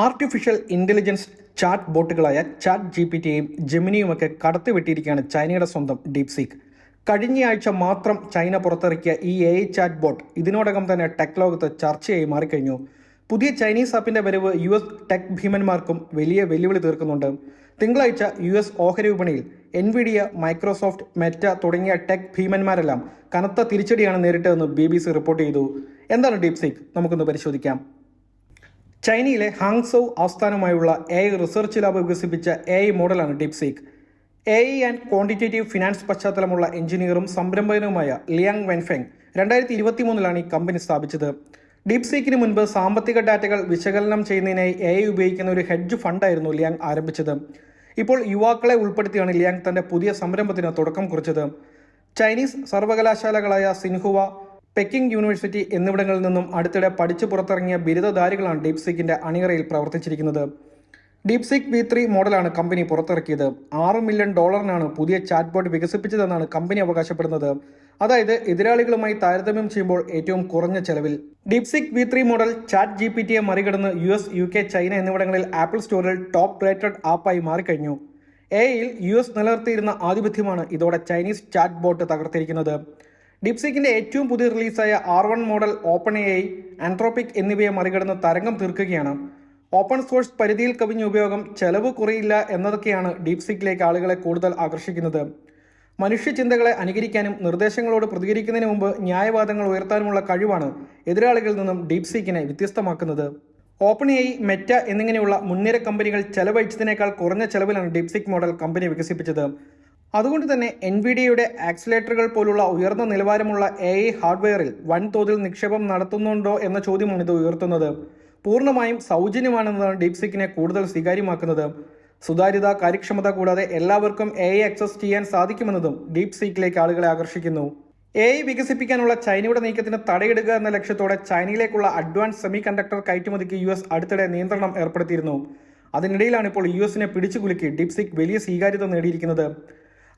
Artificial intelligence chat ബോട്ടുകളായ chat G P ടിയെയും ജെമിനിയുമൊക്കെ കടത്തിവിട്ടിരിക്കുകയാണ് ചൈനയുടെ സ്വന്തം ഡീപ് സീക്ക് കഴിഞ്ഞയാഴ്ച മാത്രം ചൈന പുറത്തിറക്കിയ ഈ എ ഐ ചാറ്റ് ബോട്ട് ഇതിനോടകം തന്നെ ടെക് ലോകത്ത് ചർച്ചയായി മാറിക്കഴിഞ്ഞു. പുതിയ ചൈനീസ് ആപ്പിന്റെ വരവ് യു എസ് ടെക് ഭീമന്മാർക്കും വലിയ വെല്ലുവിളി തീർക്കുന്നുണ്ട്. തിങ്കളാഴ്ച യു എസ് ഓഹരി വിപണിയിൽ എൻവിഡിയ മൈക്രോസോഫ്റ്റ് മെറ്റ തുടങ്ങിയ ടെക് ഭീമന്മാരെല്ലാം കനത്ത തിരിച്ചടിയാണ് നേരിട്ടതെന്ന് ബി ബി സി റിപ്പോർട്ട് ചെയ്തു. എന്താണ് ഡീപ് സീക്ക് നമുക്കൊന്ന് പരിശോധിക്കാം. ചൈനയിലെ ഹാങ്സൗ ആസ്ഥാനമായുള്ള എ ഐ റിസർച്ച് ലാബ് വികസിപ്പിച്ച എ ഐ മോഡലാണ് DeepSeek A I and quantitative finance പശ്ചാത്തലമുള്ള എഞ്ചിനീയറും സംരംഭകനുമായ ലിയാങ് വെൻഫെങ് രണ്ടായിരത്തി ഇരുപത്തി മൂന്നിലാണ് ഈ കമ്പനി സ്ഥാപിച്ചത്. ഡീപ് സീക്കിന് മുൻപ് സാമ്പത്തിക ഡാറ്റകൾ വിശകലനം ചെയ്യുന്നതിനായി എ ഐ ഉപയോഗിക്കുന്ന ഒരു ഹെഡ്ജ് ഫണ്ടായിരുന്നു ലിയാങ് ആരംഭിച്ചത്. ഇപ്പോൾ യുവാക്കളെ ഉൾപ്പെടുത്തിയാണ് ലിയാങ് തന്റെ പുതിയ സംരംഭത്തിന് തുടക്കം കുറിച്ചത്. ചൈനീസ് സർവകലാശാലകളായ സിൻഹുവ പെക്കിംഗ് യൂണിവേഴ്സിറ്റി എന്നിവിടങ്ങളിൽ നിന്നും അടുത്തിടെ പഠിച്ചു പുറത്തിറങ്ങിയ ബിരുദധാരികളാണ് ഡീപ്സിക്കിന്റെ അണിയറയിൽ പ്രവർത്തിച്ചിരിക്കുന്നത്. ഡീപ്സിക് വി ത്രീ മോഡലാണ് കമ്പനി പുറത്തിറക്കിയത്. ആറ് മില്യൺ ഡോളറിനാണ് പുതിയ ചാറ്റ്ബോർഡ് വികസിപ്പിച്ചതെന്നാണ് കമ്പനി അവകാശപ്പെടുന്നത്. അതായത് എതിരാളികളുമായി താരതമ്യം ചെയ്യുമ്പോൾ ഏറ്റവും കുറഞ്ഞ ചെലവിൽ. DeepSeek V three model chat G P ടിയെ മറികടന്ന് U S U K China എന്നിവിടങ്ങളിൽ ആപ്പിൾ സ്റ്റോറിൽ ടോപ്പ് റേറ്റഡ് ആപ്പായി മാറിക്കഴിഞ്ഞു. എയിൽ യു എസ് നിലനിർത്തിയിരുന്ന ആധിപത്യമാണ് ഇതോടെ ചൈനീസ് ചാറ്റ് ബോട്ട് തകർത്തിരിക്കുന്നത്. ഡിപ്സിക്കിന്റെ ഏറ്റവും പുതിയ റിലീസായ R one model open A I Anthropic എന്നിവയെ മറികടന്ന് തരംഗം തീർക്കുകയാണ്. ഓപ്പൺ സോഴ്സ് പരിധിയിൽ കവിഞ്ഞ ഉപയോഗം ചെലവ് കുറയില്ല എന്നതൊക്കെയാണ് ഡീപ്സിക്കിലേക്ക് ആളുകളെ കൂടുതൽ ആകർഷിക്കുന്നത്. മനുഷ്യ ചിന്തകളെ അനുകരിക്കാനും നിർദ്ദേശങ്ങളോട് പ്രതികരിക്കുന്നതിന് മുമ്പ് ന്യായവാദങ്ങൾ ഉയർത്താനുമുള്ള കഴിവാണ് എതിരാളികളിൽ നിന്നും ഡീപ്സീക്കിനെ വ്യത്യസ്തമാക്കുന്നത്. ഓപ്പൺ എ മെറ്റ എന്നിങ്ങനെയുള്ള മുൻനിര കമ്പനികൾ ചെലവഴിച്ചതിനേക്കാൾ കുറഞ്ഞ ചെലവിലാണ് ഡീപ്സിക് മോഡൽ കമ്പനി വികസിപ്പിച്ചത്. അതുകൊണ്ട് തന്നെ എൻ വി ഡിയുടെ ആക്സിലേറ്ററുകൾ പോലുള്ള ഉയർന്ന നിലവാരമുള്ള എ ഐ ഹാർഡ്വെയറിൽ വൻതോതിൽ നിക്ഷേപം നടത്തുന്നുണ്ടോ എന്ന ചോദ്യമാണ് ഇത് ഉയർത്തുന്നത്. പൂർണമായും സൗജന്യമാണെന്നതാണ് ഡീപ്സിക്കിനെ കൂടുതൽ സ്വീകാര്യമാക്കുന്നത്. സുതാര്യത കാര്യക്ഷമത കൂടാതെ എല്ലാവർക്കും എ ഐ ആക്സസ് ചെയ്യാൻ സാധിക്കുമെന്നതും ഡീപ് സീക്കിലേക്ക് ആളുകളെ ആകർഷിക്കുന്നു. എ ഐ വികസിപ്പിക്കാനുള്ള ചൈനയുടെ നീക്കത്തിന് തടയിടുക എന്ന ലക്ഷ്യത്തോടെ ചൈനയിലേക്കുള്ള അഡ്വാൻസ് സെമി കണ്ടക്ടർ കയറ്റുമതിക്ക് യു എസ് അടുത്തിടെ നിയന്ത്രണം ഏർപ്പെടുത്തിയിരുന്നു. അതിനിടയിലാണ് ഇപ്പോൾ യു എസിനെ പിടിച്ചുകുലുക്കി സീക്ക് വലിയ സ്വീകാര്യത നേടിയിരിക്കുന്നത്.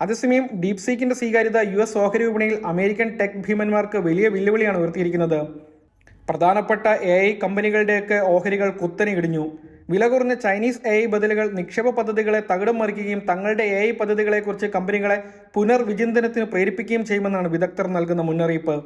അതേസമയം ഡീപ് സീക്കിന്റെ സ്വീകാര്യത യു എസ് ഓഹരി വിപണിയിൽ അമേരിക്കൻ ടെക് ഭീമന്മാർക്ക് വലിയ വെല്ലുവിളിയാണ് ഉയർത്തിയിരിക്കുന്നത്. പ്രധാനപ്പെട്ട എ ഐ കമ്പനികളുടെയൊക്കെ ഓഹരികൾ കുത്തനെ ഇടിഞ്ഞു. വില കുറഞ്ഞ ചൈനീസ് എ ഐ ബദലുകൾ നിക്ഷേപ പദ്ധതികളെ തകിടം മറിക്കുകയും തങ്ങളുടെ എ ഐ പദ്ധതികളെക്കുറിച്ച് കമ്പനികളെ പുനർവിചിന്തനത്തിന് പ്രേരിപ്പിക്കുകയും ചെയ്യുമെന്നാണ് വിദഗ്ധർ നൽകുന്ന മുന്നറിയിപ്പ്.